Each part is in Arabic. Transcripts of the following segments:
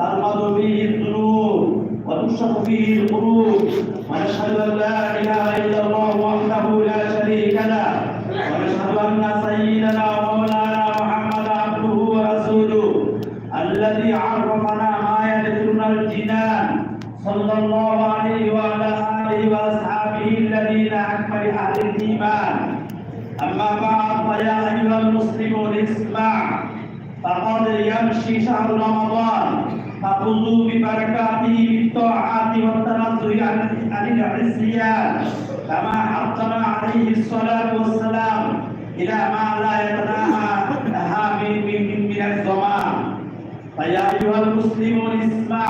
ترمض فيه الذنوب وتشرق فيه القلوب ونشهد أن لا إله إلا الله وحده لا شريك له ونشهد أن سيدنا ومولانا محمد عبده ورسوله الذي عرفنا ما يدخلنا الجنان صلى الله عليه وعلى آله وأصحابه الذين اكمل أهل الإيمان. أما بعد فيا أيها المسلمون اسمع. فقد يمشي شهر رمضان. فخذوا ببركاته بالطاعات والتنزه عن العصيان. كما حثنا عليه الصلاة والسلام إلى ما لا يتناهى من من من الزمان. فيا أيها المسلمون اسمع.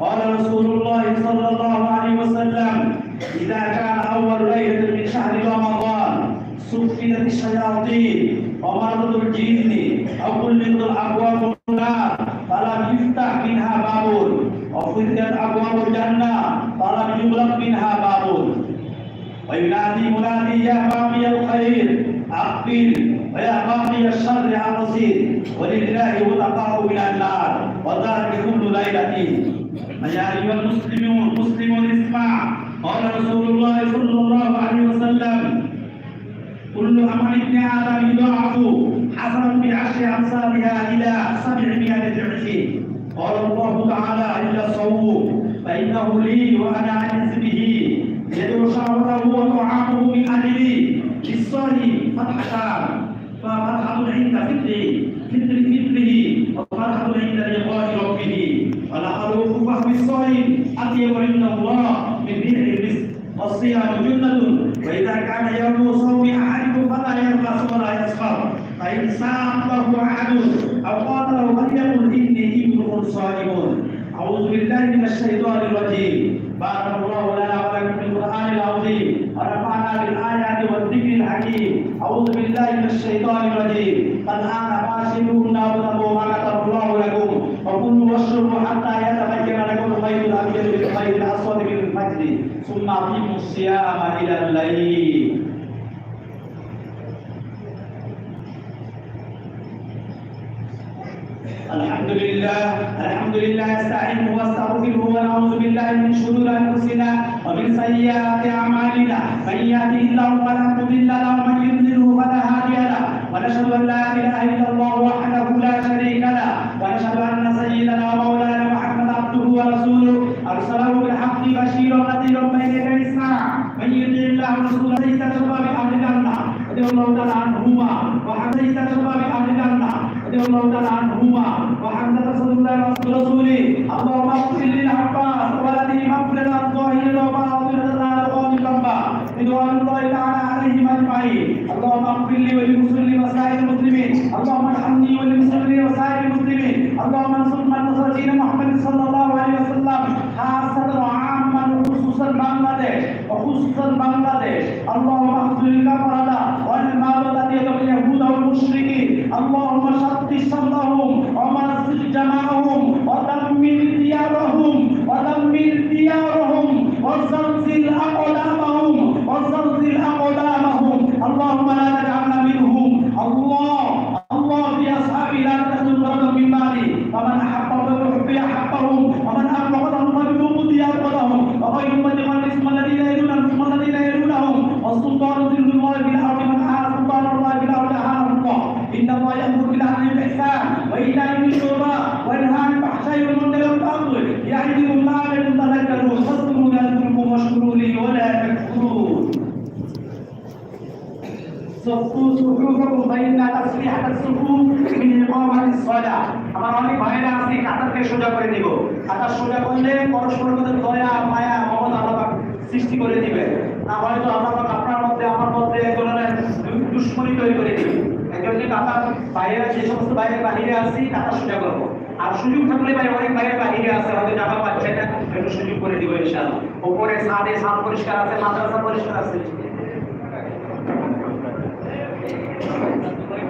قال رسول الله صلى الله عليه وسلم إذا كان أول ليلة من شهر رمضان سفلت الشياطين ومرض الجن أو كلت الأبواب النار فلم يفتح منها باب وفتحت ابواب الجنة فلم يغلق منها باب وينادي منادي يا باقي الخير أقبل ويا باقي الشر أبصر ولله متقاه من النار وذلك كل ليلة. يا أيها المسلمون مسلمون اسمع. قال رسول الله صلى الله عليه وسلم كل عمل ابن آدم يضاعف حسنا بعشر أمثالها إلى سبعمائة ضعف قال الله تعالى فإنه لي وأنا أجز به يدعو شهوته وطعامه من أجلي. للصائم فتحتان ففتحة عند فطره فطر مثله. وفتحة عند لقاء ربه. ولخلوق فهم الصائم أطيب عند الله من ريح الرزق. والصيام جنة. وإذا كان يوم صوم أحدكم فلا يرقص ولا يسخر. فإن سامه أحد أو قاتله فليقل إني امرؤ صائم؟ أعوذ بالله من الشيطان الرجيم. بارك الله لنا ولكم في القرآن العظيم. ونفعنا بالآيات والذكر الحكيم. أعوذ بالله من الشيطان الرجيم. الآن باشروهن وابتغوا ما كتب الله لكم. وكلوا واشربوا حتى يتبين لكم الخيط الأبيض من الخيط الأسود من الفجر ثم أقيموا الصيام إلى الليل. الحمد لله الحمد لله نستعينه واستغفره ونعوذ بالله من شرور أنفسنا ومن سيئات أعمالنا. من يهده الله فلا مضل له ومن يضلله فلا هادي له. ونشهد أن لا إله إلا الله وحده لا شريك له. ونشهد أن سيدنا ومولانا محمد عبده ورسوله. أرسله بالحق بشيرا ونذيرا بين يدي الساعة من يطع الله ورسوله ليس شباب أهل الجنة. رضي الله تعالى عنهما. وحديث شباب أهل الجنة. رضي الله تعالى عنهما وحمزة رسول الله ورسوله اللهم اغفر للعباس ولده مغفرة ظاهرة وباطنة على قوم الأنبا رضوان الله تعالى عليهم أجمعين اللهم اغفر لي ولمسلم وسائر المسلمين. اللهم ارحمني ولمسلمين وسائر المسلمين. اللهم انصر من نصر دين محمد صلى الله عليه وسلم خاصة وعاما وخصوصا بنغلاديش وخصوصا بنغلاديش صفوا صفوفكم فإن تسبيحة الصفوف من إقامة الصلاة আমার অনেক ভাইরা আছে কাতারকে সোজা করে দিব কাতার সোজা করলে পরস্পরের মধ্যে দয়া মায়া মমতা আল্লাহ সৃষ্টি করে দিবে না হয়তো আল্লাহ আপনার মধ্যে আমার মধ্যে এক ধরনের দুশ্মনী তৈরি করে দিবে একজন যে কাতার বাইরে যে সমস্ত বাইরে বাহিরে আছি কাতার সোজা করবো আর সুযোগ থাকলে ভাই অনেক বাইরে বাহিরে আছে হয়তো জামা পাচ্ছে না একটু সুযোগ করে দিব ইনশাআল্লাহ উপরে ছাদে ছাদ পরিষ্কার আছে মাদ্রাসা পরিষ্কার আছে Thank you.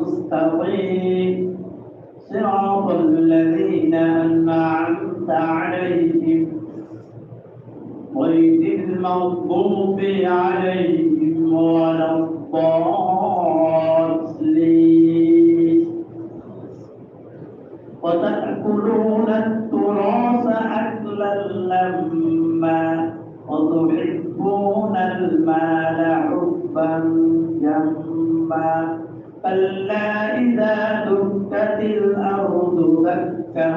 المستقيم صراط الذين أنعمت عليهم. غير المغضوب عليهم ولا الضالين. وتأكلون التراث أكلا لما وتحبون المال حبا جما. كلا إذا دكت الأرض دكا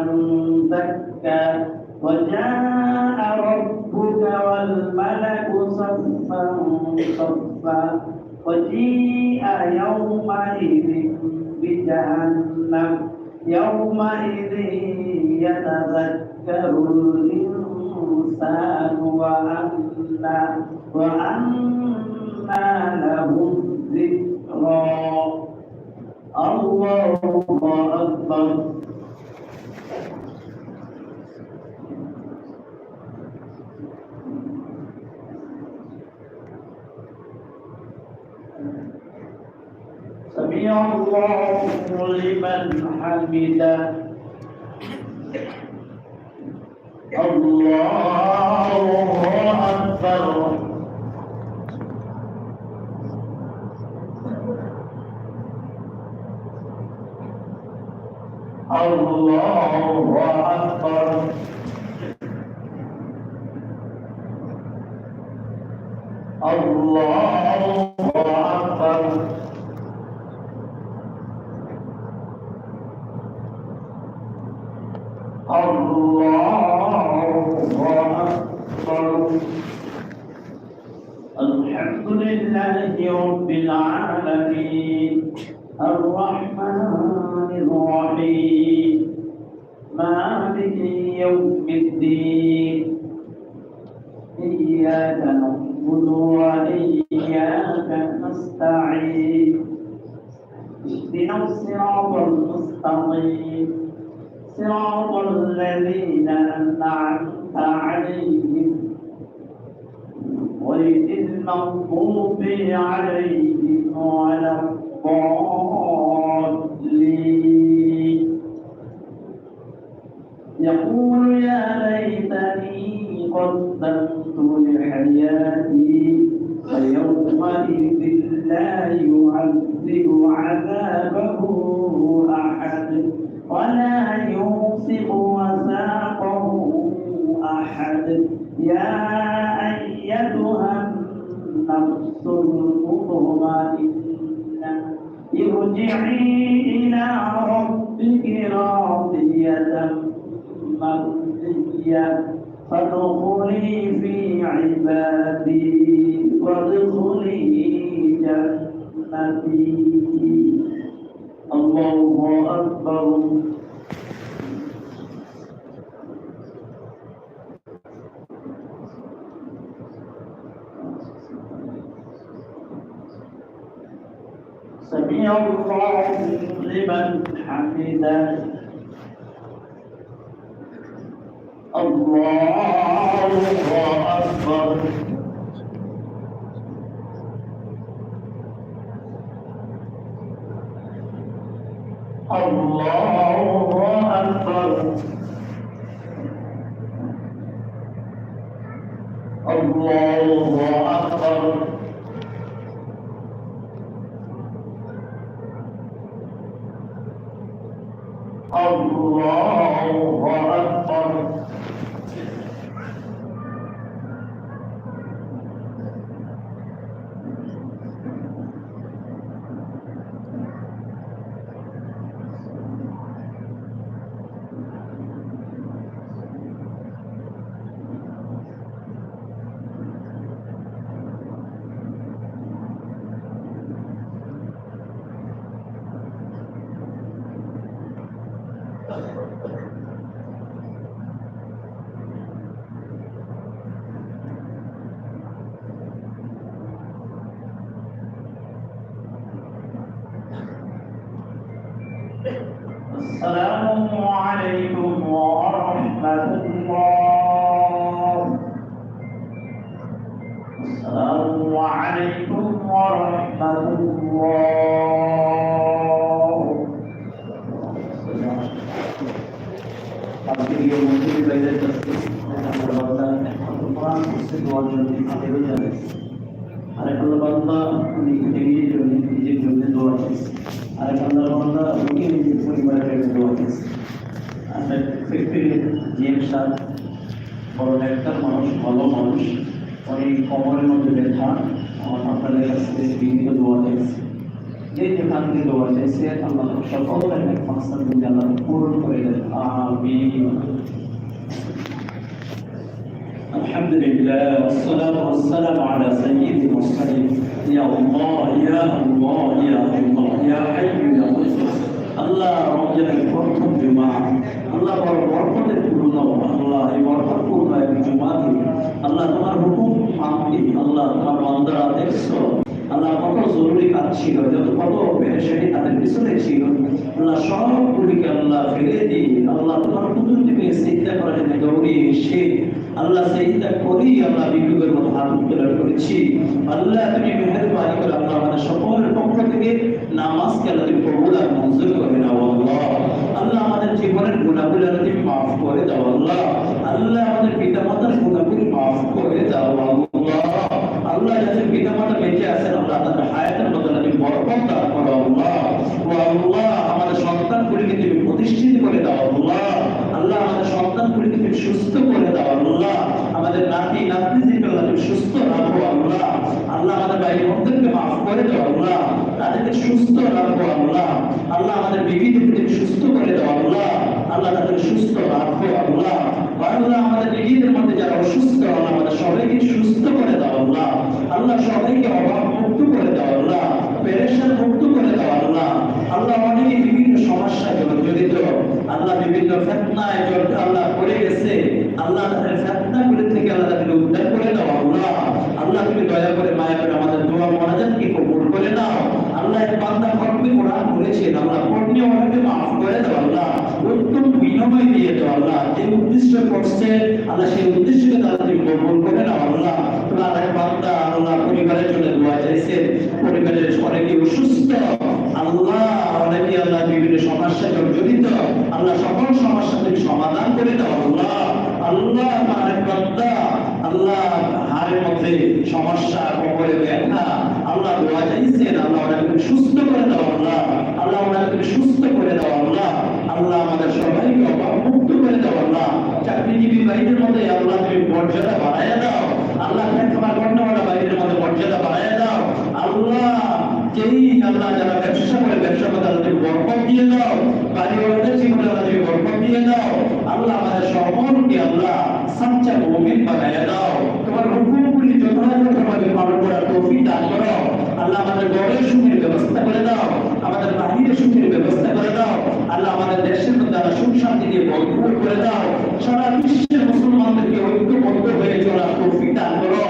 دكا وجاء ربك والملك صفا صفا وجيء يومئذ بجهنم يومئذ يتذكر الإنسان وأنى وأنى له الذكرى الله أكبر. سمع الله لمن حمده. الله أكبر. الله أكبر الله أكبر الله أكبر الحمد لله رب العالمين الرحمن الرحيم مالك يوم الدين إياك نعبد وإياك نستعين اهدنا الصراط المستقيم. صراط الذين أنعمت عليهم. غير المغضوب عليهم ولا الضالين. يقول يا ليتني قدمت لحياتي فيومئذ لا يعذب عذابه أحد ولا يوثق وثاقه أحد. يا أيتها النفس المطمئنة ارجعي إلى ربك راضية مرضية فادخلي في عبادي وادخلي جنتي. الله أكبر. سمع الله لمن حمده. الله أكبر الله أكبر السلام عليكم ورحمة الله السلام عليكم ورحمة الله আজকে এই মন্দিরে বাইরে যাচ্ছে আমরা বান্দা এখন কোরআন পড়ছে দোয়ার জন্য হাতে হয়ে যাবে আর এক আল্লাহ বান্দা উনি নিজের জন্য নিজের জন্য দোয়া করছে আর এক আল্লাহ বান্দা উনি নিজের পরিবারের জন্য দোয়া করছে আর ফ্যাক্টরি জিএম সাহেব বড় ডাক্তার মানুষ ভালো মানুষ উনি কোমরের মধ্যে ব্যথা আমার আপনাদের কাছ থেকে বিভিন্ন দোয়া চাইছে যে যেখান থেকে দোয়া চাইছে আল্লাহ সকল ধরনের ফাংশন কিন্তু আল্লাহ পূরণ করে দেন আমিন الحمد لله والصلاة والسلام على سيد المرسلين يا الله يا الله يا الله يا حي يا قيوم আল্লাহ রমজানের প্রথম জুমা আল্লাহ বড় বরকতের পূর্ণ আল্লাহ এই বরকতপূর্ণ এক জুমা দিন আল্লাহ তোমার হুকুম মানতে আল্লাহ তোমার বান্দারা দেখছো আল্লাহ কত জরুরি কাজ ছিল যত কত পেরেশানি তাদের পিছনে ছিল আল্লাহ সবগুলিকে আল্লাহ ফেলে দিয়ে আল্লাহ তোমার হুজুর থেকে চিন্তা করার জন্য দৌড়ে এসে আল্লাহ চিন্তা করি আল্লাহ বিবেকের মতো হাত উত্তোলন করেছি। আল্লাহ, তুমি মেহরবানি করে আল্লাহ আমাদের সকলের পক্ষ থেকে নামাজকে আল্লাহ তুমি কবুল আর মঞ্জুর করে নাও, আল্লাহ। আল্লাহ আমাদের জীবনের গুণাগুলো তুমি মাফ করে দাও, আল্লাহ। আল্লাহ আমাদের পিতা মাতার গুণাগুলি মাফ করে দাও, আল্লাহ। আল্লাহ যাদের পিতা মাতা বেঁচে আছেন, আল্লাহ তাদের হায়াতের বদলে তুমি বরকত দান করো, আল্লাহ। ও আল্লাহ, আমাদের সন্তানগুলিকে তুমি প্রতিষ্ঠিত করে দাও, আল্লাহ। আল্লাহ, আমাদের সন্তানগুলিকে তুমি সুস্থ করে আল্লাহ আমাদের বিবিদেরকে তুমি সুস্থ করে দাও, আল্লাহ। আল্লাহ তাদেরকে সুস্থ রাখো, আল্লাহ। আল্লাহ আমাদের বিবিদের মধ্যে যারা অসুস্থ, আল্লাহ আমাদের সবাইকে সুস্থ করে দাও, আল্লাহ। আল্লাহ সবাইকে অভাব মুক্ত করে দাও, আল্লাহ। পেরেশান মুক্ত করে দাও, আল্লাহ। আল্লাহ অনেকে বিভিন্ন সমস্যায় জড়িত। আল্লাহ বিভিন্ন ফেতনায় জড়িত আল্লাহ পড়ে গেছে। আল্লাহ তাদের ফেতনাগুলি থেকে আল্লাহ তাদেরকে উদ্ধার করে দাও, আল্লাহ। আল্লাহ তুমি দয়া করে মায়া করে আমাদের দোয়া মোনাজাতকে কবুল করে নাও। আল্লাহ বান্দা ফরমে কোরআন বলেছেন আল্লাহ মাফ করে দাও আল্লাহ উত্তম বিনিময় দিয়ে দাও আল্লাহ যে উদ্দেশ্য করছে, আল্লাহ সেই উদ্দেশ্যকে তারা তুমি কবুল করে নাও আল্লাহ তোমার এক আল্লাহ পরিবারের জন্য দোয়া চাইছে পরিবারের অনেকে অসুস্থ। আল্লাহ অনেকে আল্লাহ বিভিন্ন সমস্যা জড়িত। আল্লাহ সকল সমস্যা তুমি সমাধান করে দাও আল্লাহ আল্লাহ আমার এক বান্দা, আল্লাহ হাড়ের মধ্যে সমস্যা কোমরে ব্যথা আল্লাহ দোয়া চাইছেন, আল্লাহ ওনাকে তুমি সুস্থ করে দাও আল্লাহ আল্লাহ ওনাকে তুমি সুস্থ করে দাও আল্লাহ আল্লাহ আমাদের সবাইকে অভাব মুক্ত করে দাও আল্লাহ চাকরিজীবী বাইরের মধ্যে আল্লাহ তুমি মর্যাদা বাড়াইয়া দাও আল্লাহ তোমার কর্ণওয়ালা বাইরের মধ্যে মর্যাদা বাড়াইয়া দাও আল্লাহ যেই আল্লাহ যারা ব্যবসা করে ব্যবসা করে তাদের তুমি বরকত দিয়ে দাও বাড়িওয়ালাদের জীবনে আল্লাহ তুমি বরকত দিয়ে দাও আল্লাহ আমাদের সকলকে আল্লাহ সাচ্চা মুমিন বানাইয়া দাও তোমার হুকুমগুলি যথাযথভাবে পালন করার তৌফিক দান করো আল্লাহ আমাদের ঘরের সুখের ব্যবস্থা করে দাও। আমাদের বাহিরের সুখের ব্যবস্থা করে দাও। আল্লাহ আমাদের দেশের মধ্যে সুখ শান্তি দিয়ে ভরপুর করে দাও সারা বিশ্বের মুসলমানদেরকে ঐক্যবদ্ধ হয়ে চলার তৌফিক দান করো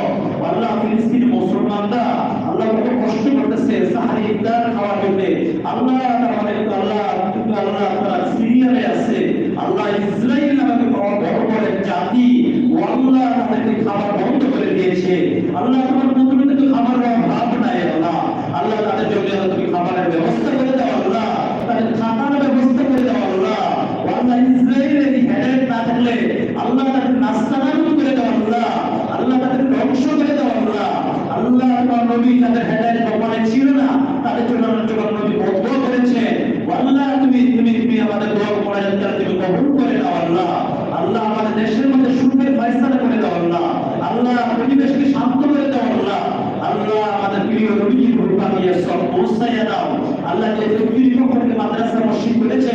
আল্লাহ ফিলিস্তিন মুসলমানরা আল্লাহ কত কষ্ট করতেছে সাহারি ইফতার খাওয়ার জন্য আল্লাহ আমাদের আল্লাহ কিন্তু আল্লাহ তারা সিরিয়ালে আছে আল্লাহ ইসরায়েল নামে বড় বড় জাতি ও আল্লাহ তাদেরকে খাবার বন্ধ করে দিয়েছে আল্লাহ তোমার নতুন তো খাবারের অভাব নাই আল্লাহ আল্লাহ তাদের জন্য আল্লাহ তুমি খাবারের ব্যবস্থা করে দাও আল্লাহ তাদের থাকার ব্যবস্থা করে দাও আল্লাহ ও আল্লাহ ইসরায়েলের এই হেডেড না থাকলে আল্লাহ তাদের নাস্তা না করে দাও আল্লাহ আল্লাহ তাদের ধ্বংস করে দাও আল্লাহ আল্লাহ তোমার নবী তাদের হেডেড কপালে ছিল না তাদের জন্য আল্লাহ তোমার নবী বদ্ধ করেছে ও আল্লাহ তুমি তুমি তুমি আমাদের দোয়া করে তুমি কবুল করে দাও আল্লাহ আল্লাহ আমাদের দেশের মধ্যে সুখের ফয়সালা করে দাও আল্লাহ আল্লাহ পরিবেশকে শান্ত করে দাও আল্লাহ আল্লাহ আমাদের প্রিয় নবীজি ভূমিকা নিয়ে সব পৌঁছাইয়া দাও আল্লাহ যে ব্যক্তির পক্ষে মাদ্রাসা মসজিদ করেছে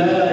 الله